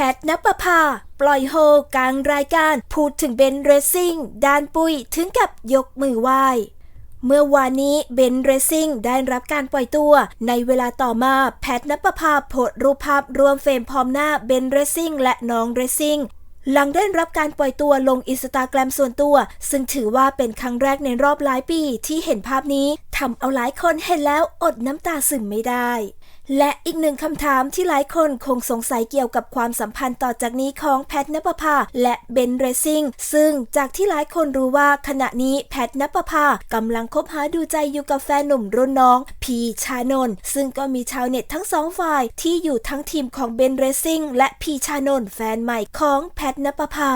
พทนปภา ปล่อยโฮกลางรายการพูดถึงเบนเรซซิ่งดานปุยถึงกับยกมือไหว้เมื่อวานนี้เบนเรซิ่งได้รับการปล่อยตัว ในเวลาต่อมาแพทนปภาโพสรูปภาพรวมเฟรมพร้อมหน้าเบนเรซิ่งและน้องเรซซิ่งหลังได้รับการปล่อยตัวลงอินสตาแกรมส่วนตัว ซึ่งถือว่าเป็นครั้งแรกในรอบหลายปีที่เห็นภาพนี้ ทำเอาหลายคนเห็นแล้วอดน้ำตาซึมไม่ได้ และอีกหนึ่งคำถามที่หลายคนคงสงสัยเกี่ยวกับความสัมพันธ์ต่อจากนี้ของแพทนปภาและเบนเรซิงซึ่งจากที่หลายคนรู้ว่าขณะนี้แพทนปภากำลังคบหาดูใจอยู่กับแฟนหนุ่มรุ่นน้อง พีชานนท์ซึ่งก็มีชาวเน็ตทั้งสองฝ่ายที่อยู่ทั้งทีมของเบนเรซิงและพีชานนท์แฟนใหม่ของแพทนปภา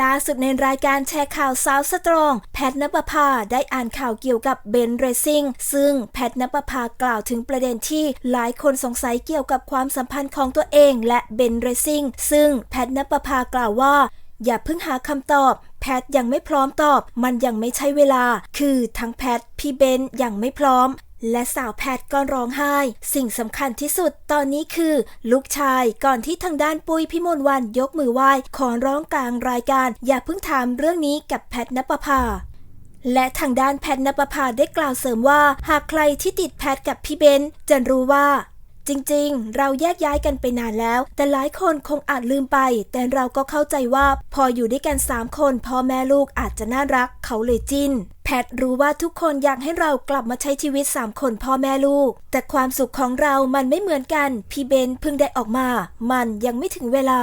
ล่าสุดในรายการแชร์ข่าวสาวสตรอง แพทนปภาได้อ่านข่าวเกี่ยวกับเบนเรซิ่งซึ่งแพทนปภากล่าวถึงประเด็นที่หลายคนสงสัยเกี่ยวกับความสัมพันธ์ของตัวเองและเบนเรซิ่งซึ่งแพทนปภากล่าวว่า อย่าเพิ่งหาคำตอบแพทยังไม่พร้อมตอบ มันยังไม่ใช่เวลา คือทั้งแพท พี่เบนยังไม่พร้อม และสาวแพทก็ร้องไห้ สิ่งสำคัญที่สุดตอนนี้คือ ลูกชายก่อนที่ทางด้านปุ้ยพิมลวันยกมือไหว้ ขอร้องกลางรายการ อย่าเพิ่งถามเรื่องนี้กับแพทนปภาและทางด้านแพทนปภาได้กล่าวเสริมว่า หากใครที่ติดแพทกับพี่เบนจะรู้ว่า จริงๆ เราแยกย้ายกันไปนานแล้ว แต่หลายคนคงอาจลืมไป แต่เราก็เข้าใจว่าพออยู่ด้วยกัน 3 คนพ่อแม่ลูกอาจจะน่ารัก เขาเลยจิ้นแพทรู้ว่าทุกคนอยากให้เรากลับมาใช้ชีวิต 3 คนพ่อแม่ลูก แต่ความสุขของเรามันไม่เหมือนกัน พี่เบนเพิ่งได้ออกมา มันยังไม่ถึงเวลา